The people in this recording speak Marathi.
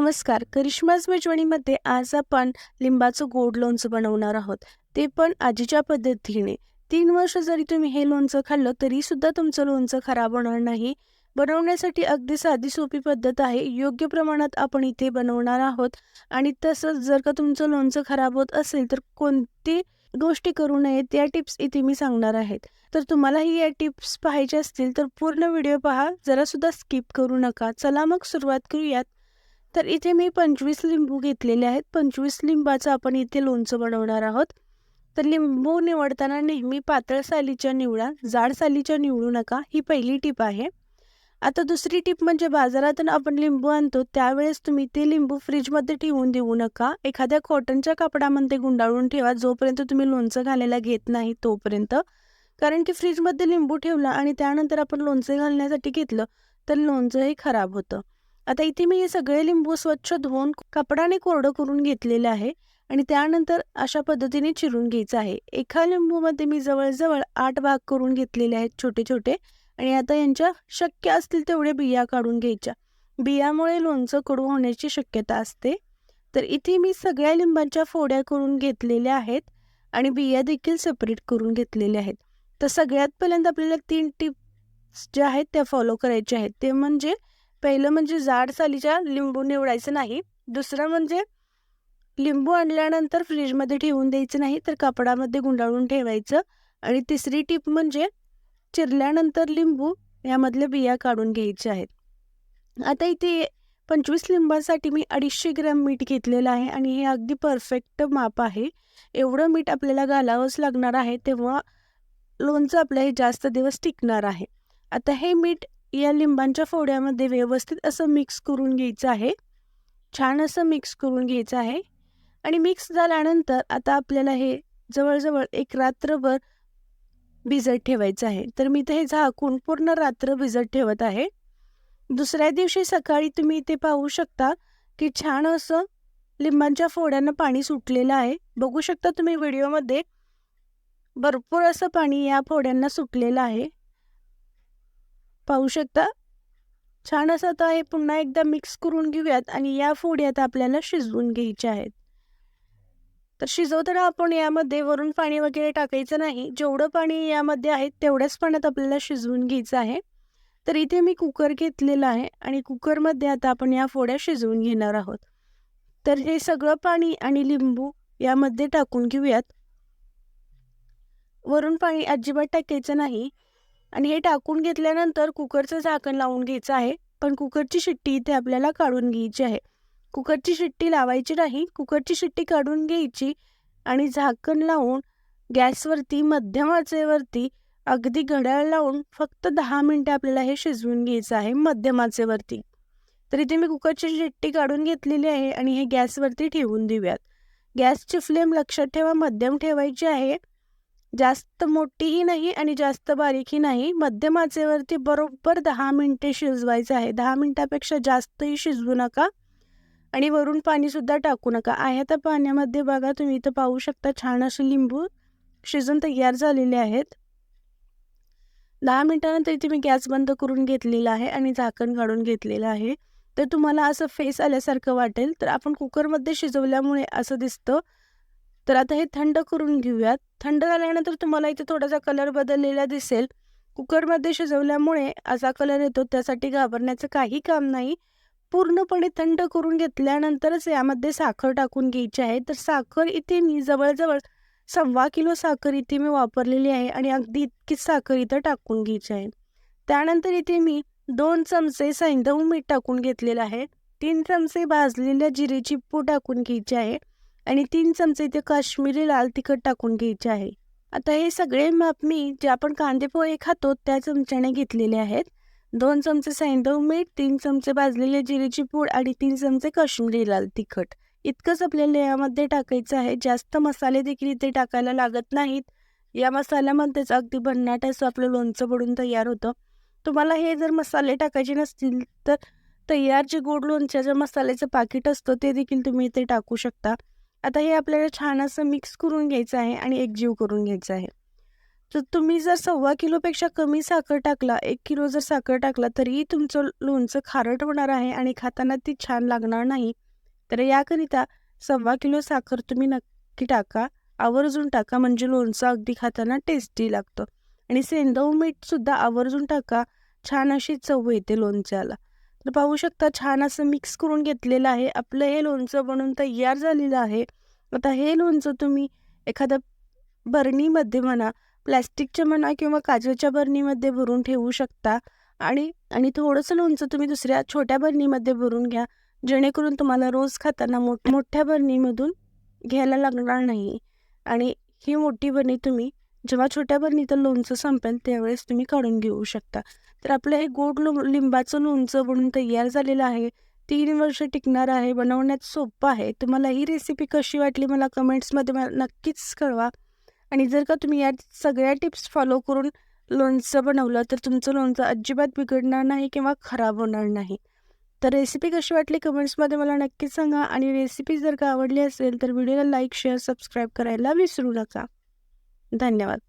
नमस्कार. करिश्माज मेजवानीमध्ये आज आपण लिंबाचं गोड लोणचं बनवणार आहोत. ते पण आजीच्या पद्धतीने. तीन वर्ष जरी तुम्ही हे लोणचं खाल्लं तरी सुद्धा तुमचं लोणचं खराब होणार नाही. बनवण्यासाठी अगदी साधी सोपी पद्धत आहे. योग्य प्रमाणात आपण इथे बनवणार आहोत. आणि तसंच जर का तुमचं लोणचं खराब होत असेल तर कोणती गोष्टी करू नये त्या टिप्स इथे मी सांगणार आहेत. तर तुम्हालाही या टिप्स पाहायचे असतील तर पूर्ण व्हिडिओ पहा. जरासुद्धा स्किप करू नका. चला मग सुरुवात करूयात. तर इथे मी पंचवीस लिंबू घेतलेले आहेत. पंचवीस लिंबाचं आपण इथे लोणचं बनवणार आहोत. तर लिंबू निवडताना नेहमी पातळ सालीच्या निवडा. जाड सालीच्या निवडू नका. ही पहिली टीप आहे. आता दुसरी टीप म्हणजे बाजारातून आपण लिंबू आणतो. त्यावेळेस तुम्ही ते लिंबू फ्रीजमध्ये ठेवून देऊ नका. एखाद्या कॉटनच्या कापडामध्ये गुंडाळून ठेवा. जोपर्यंत तुम्ही लोणचं घालायला घेत नाही तोपर्यंत. कारण की फ्रीजमध्ये लिंबू ठेवला आणि त्यानंतर आपण लोणचं घालण्यासाठी घेतलं तर लोणचंही खराब होतं. आता इथे मी हे सगळे लिंबू स्वच्छ धुवून कपडाने कोरडं करून घेतलेलं आहे आणि त्यानंतर अशा पद्धतीने चिरून घ्यायचं आहे. एका लिंबूमध्ये मी जवळजवळ आठ भाग करून घेतलेले आहेत छोटे छोटे आणि आता यांच्या शक्य असतील तेवढे बिया काढून घ्यायच्या. बियामुळे लोणचं कडू होण्याची शक्यता असते. तर इथे मी सगळ्या लिंबांच्या फोड्या करून घेतलेल्या आहेत आणि बिया देखील सेपरेट करून घेतलेल्या आहेत. तर सगळ्यात पहिल्यांदा आपल्याला तीन टिप्स ज्या आहेत त्या फॉलो करायच्या आहेत. ते म्हणजे पहिलं म्हणजे जाड सालीच्या लिंबू निवडायचं नाही. दुसरं म्हणजे लिंबू आणल्यानंतर फ्रीजमध्ये ठेवून द्यायचं नाही तर कापडामध्ये गुंडाळून ठेवायचं. आणि तिसरी टीप म्हणजे चिरल्यानंतर लिंबू यामधल्या बिया काढून घ्यायच्या आहेत. आता इथे पंचवीस लिंबासाठी मी अडीचशे ग्रॅम मीठ घेतलेलं आहे आणि हे अगदी परफेक्ट माप आहे. एवढं मीठ आपल्याला घालावंच लागणार आहे तेव्हा लोणचं आपलं हे जास्त दिवस टिकणार आहे. आता हे मीठ या लिंबांच्या फोड्यामध्ये व्यवस्थित असं मिक्स करून घ्यायचं आहे. छान असं मिक्स करून घ्यायचं आहे. आणि मिक्स झाल्यानंतर आता आपल्याला हे जवळजवळ एक रात्रभर भिजत ठेवायचं आहे. तर मी ते हे झाकून पूर्ण रात्र भिजत ठेवत आहे. दुसऱ्या दिवशी सकाळी तुम्ही इथे पाहू शकता की छान असं लिंबांच्या फोड्यांना पाणी सुटलेलं आहे. बघू शकता तुम्ही व्हिडिओमध्ये भरपूर असं पाणी या फोड्यांना सुटलेलं आहे. पाहू शकता. छान असं आता हे पुन्हा एकदा मिक्स करून घेऊयात आणि या फोडी आता आपल्याला शिजवून घ्यायच्या आहेत. तर शिजवताना आपण यामध्ये वरून पाणी वगैरे टाकायचं नाही. जेवढं पाणी यामध्ये आहे तेवढ्याच पाण्यात आपल्याला शिजवून घ्यायचं आहे. तर इथे मी कुकर घेतलेला आहे आणि कुकरमध्ये आता आपण या फोड्या शिजवून घेणार आहोत. तर हे सगळं पाणी आणि लिंबू यामध्ये टाकून घेऊयात. वरून पाणी अजिबात टाकायचं नाही. आणि हे टाकून घेतल्यानंतर कुकरचं झाकण लावून घ्यायचं आहे. पण कुकरची शिट्टी इथे आपल्याला काढून घ्यायची आहे. कुकरची शिट्टी लावायची नाही. कुकरची शिट्टी काढून घ्यायची आणि झाकण लावून गॅसवरती मध्यम आचेवरती अगदी घड्याळ लावून फक्त दहा मिनटं आपल्याला हे शिजवून घ्यायचं आहे मध्यम आचेवरती. तर इथे मी कुकरची शिट्टी काढून घेतलेली आहे आणि हे गॅसवरती ठेवून देऊयात. गॅसची फ्लेम लक्षात ठेवा. मध्यम ठेवायची आहे. जास्त मोठीही नाही आणि जास्त बारीकही नाही. मध्यम आचेवरती बरोबर दहा मिनटे शिजवायचं आहे. दहा मिनटापेक्षा जास्तही शिजवू नका आणि वरून पाणीसुद्धा टाकू नका. आहे त्या पाण्यामध्ये बघा तुम्ही इथं पाहू शकता छान असे लिंबू शिजून तयार झालेले आहेत. दहा मिनटानंतर इथे मी गॅस बंद करून घेतलेला आहे आणि झाकण काढून घेतलेलं आहे. तर तुम्हाला असं फेस आल्यासारखं वाटेल. तर आपण कुकरमध्ये शिजवल्यामुळे असं दिसतं. तर आता हे थंड करून घेऊयात. थंड झाल्यानंतर तुम्हाला इथे थोडासा कलर बदललेला दिसेल. कुकरमध्ये शिजवल्यामुळे असा कलर येतो त्यासाठी घाबरण्याचं काही काम नाही. पूर्णपणे थंड करून घेतल्यानंतरच यामध्ये साखर टाकून घ्यायची आहे. तर साखर इथे मी जवळजवळ सव्वा किलो साखर इथे मी वापरलेली आहे आणि अगदी इतकीच साखर इथं टाकून घ्यायची आहे. त्यानंतर इथे मी दोन चमचे सैंधव मीठ टाकून घेतलेलं आहे. तीन चमचे भाजलेल्या जिरेची पू टाकून घ्यायची आहे. आणि तीन चमचे इथे काश्मीरी लाल तिखट टाकून घ्यायचे आहे. आता हे सगळे माप मी जे आपण कांदेपोहे खातो त्या चमच्याने घेतलेले आहेत. दोन चमचे सैंदव मीठ तीन चमचे भाजलेले जिरेची पूड आणि तीन चमचे काश्मीरी लाल तिखट. इतकंच आपल्याला यामध्ये टाकायचं आहे. जास्त मसाले देखील इथे टाकायला लागत नाहीत. या मसाल्यामध्येच अगदी भन्नाट असं आपलं लोणचं पडून तयार होतं. तुम्हाला हे जर मसाले टाकायचे नसतील तर तयार जे गोड लोणच्याचं मसाल्याचं पाकिट असतं ते देखील तुम्ही इथे टाकू शकता. आता हे आपल्याला छान असं मिक्स करून घ्यायचं आहे आणि एकजीव करून घ्यायचं आहे. तर तुम्ही जर सव्वा किलोपेक्षा कमी साखर टाकला एक किलो जर साखर टाकला तरीही तुमचं लोणचं खारट होणार आहे आणि खाताना ती छान लागणार नाही. तर याकरिता सव्वा किलो साखर तुम्ही नक्की टाका आवर्जून टाका म्हणजे लोणचं अगदी खाताना टेस्टी लागतं. आणि सेंदव मीठसुद्धा आवर्जून टाका छान अशी चव येते लोणच्याला. तर पाहू शकता छान असं मिक्स करून घेतलेलं आहे. आपलं हे लोणचं बनून तयार झालेलं आहे. आता हे लोणचं तुम्ही एखाद्या बरणीमध्ये म्हणा प्लॅस्टिकच्या म्हणा किंवा काजूच्या बरणीमध्ये भरून ठेवू शकता. आणि आणि थोडंसं लोणचं तुम्ही दुसऱ्या छोट्या बरणीमध्ये भरून घ्या. जेणेकरून तुम्हाला रोज खाताना मोठ मोठ्या बरणीमधून घ्यायला लागणार नाही. आणि ही मोठी बरणी तुम्ही जेव्हा छोट्या तर लोणचं संपेल त्यावेळेस तुम्ही काढून घेऊ शकता. तर आपलं हे गोड लो लिंबाचं लोणचं बनून तयार झालेलं आहे. तीन वर्ष टिकणार आहे बनवण्यात सोपं आहे. तुम्हाला ही रेसिपी कशी वाटली मला कमेंट्समध्ये मला नक्कीच कळवा. आणि जर का तुम्ही या सगळ्या टिप्स फॉलो करून लोणचं बनवलं तर तुमचं लोणचं अजिबात बिघडणार नाही किंवा खराब होणार नाही. तर रेसिपी कशी वाटली कमेंट्समध्ये मला नक्कीच सांगा. आणि रेसिपी जर का आवडली असेल तर व्हिडिओला लाईक शेअर सबस्क्राईब करायला विसरू नका. धन्यवाद.